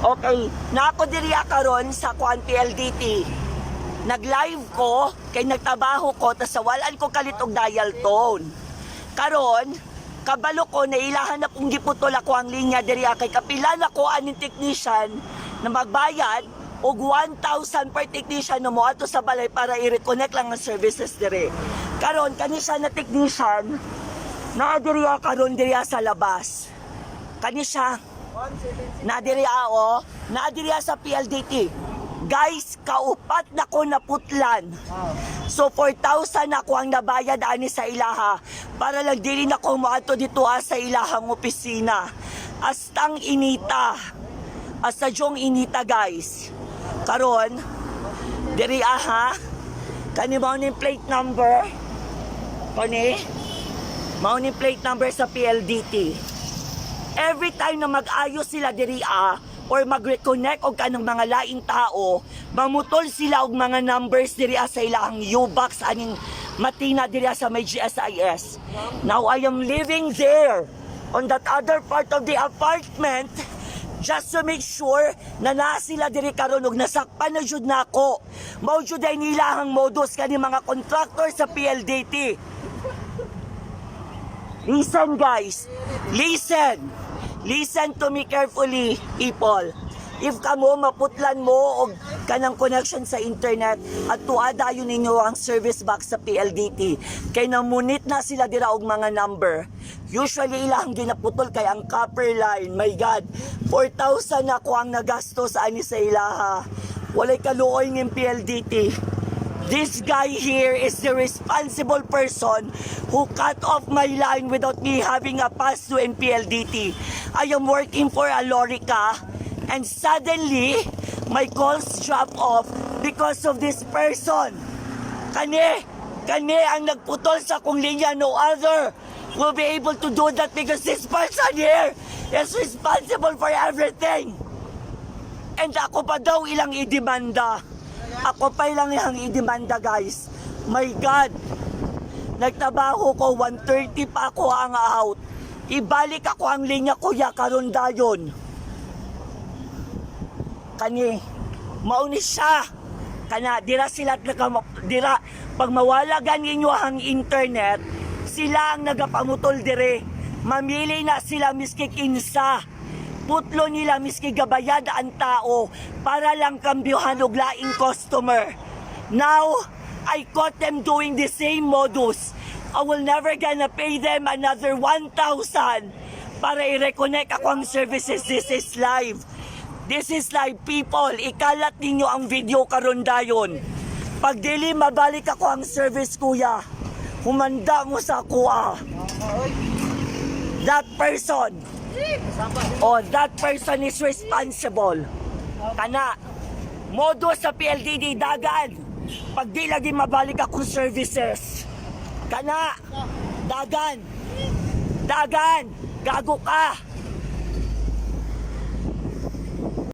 Okay, na ako diri karon sa Kuan PLDT. Nag-live ko, kay nagtrabaho ko, tas sawalan ko kalit og dial tone. Karon, kabalo ko na ilahan na kong giputol ako ang linya diri kay kapila na ko aning technician na magbayad og 1,000 per technician mo ato sa balay para i-reconnect lang ang services diri. Karon, kani siya na technician na diri karon diri sa labas. Kani siya Nadiri ako, nadiri sa PLDT. Guys, kaupat na ko naputlan. So 4,000 ako ang nabayad ani sa ilaha para lang dili na ko moadto dito ah, sa ilahang opisina. Astang inita. Asta jong inita guys. Karon, diri aha. Kani mo ni plate number? Kani? Mao ni plate number sa PLDT every time na mag-ayos sila diri ah, or mag-reconnect og kanang mga laing tao, mamutol sila og mga numbers diri ah, sa ilang U-box aning matina diri ah, sa may GSIS. Now I am living there on that other part of the apartment just to make sure na naa sila diri karon og nasakpan na jud nako. Mao jud ay nilahang modus kani mga contractor sa PLDT. Listen guys, listen. Listen to me carefully, people. If kamo maputlan mo og kanang connection sa internet at tuada yun ninyo ang service box sa PLDT kay namunit na sila dira og mga number. Usually ilang ginaputol kay ang copper line. My God, 4,000 na ko ang nagastos ani sa ilaha. Walay kaluoy ng PLDT. This guy here is the responsible person who cut off my line without me having a pass to NPLDT. I am working for Alorica and suddenly my calls drop off because of this person. Kani, kani ang nagputol sa kong linya, no other will be able to do that because this person here is responsible for everything. And ako pa daw ilang idemanda. Ako pa ilang ilang idemanda guys. My God. Nagtrabaho ko, 1.30 pa ako ang out. Ibalik ako ang linya kuya karon dayon. Kani, mauni siya. Kana, dira sila dira pag mawala ganinyo ang internet, sila ang nagapamutol dire. Mamili na sila miski kinsa putlo nila miski gabayad ang tao para lang kambyuhan og laing customer. Now, I caught them doing the same modus. I will never gonna pay them another 1,000 para i-reconnect ako ang services. This is live. This is live, people. Ikalat ninyo ang video karon dayon. Pag dili mabalik ako ang service, kuya, humanda mo sa kuha. That person, Oh, that person is responsible. Kana, modo sa PLDD dagan. Pag di lagi mabalik akong services. Kana, dagan. Dagan, gago ka.